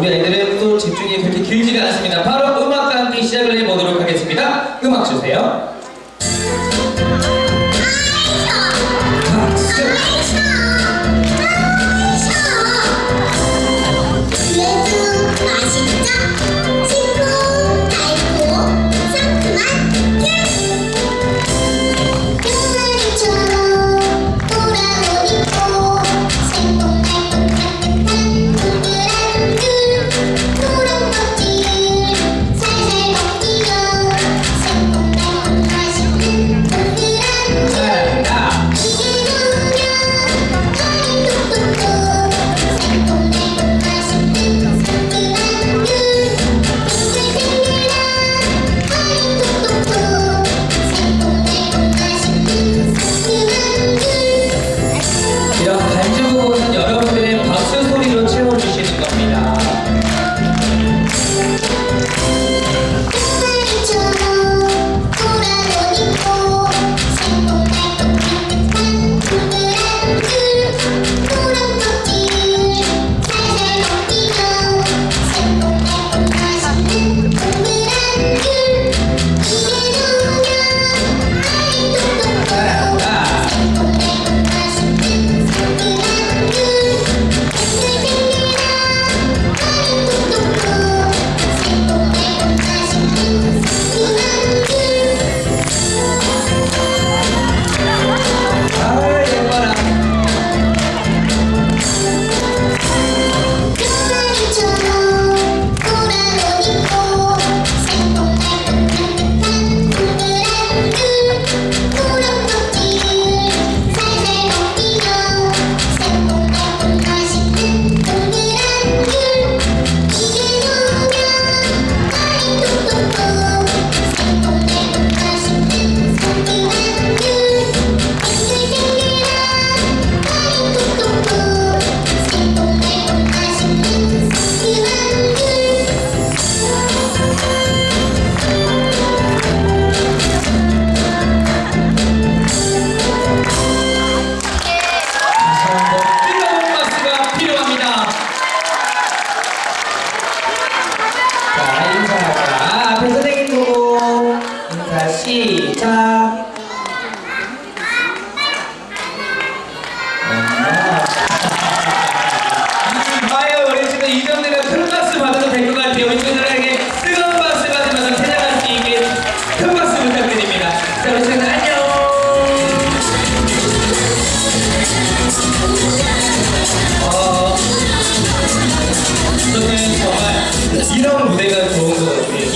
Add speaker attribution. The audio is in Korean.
Speaker 1: 우리 애들은 또 집중이 그렇게 길지가 않습니다. 바로 음악과 함께 시작을 해보도록 하겠습니다. 음악 주세요.
Speaker 2: 아이차!
Speaker 1: 아이차! 자, 시작.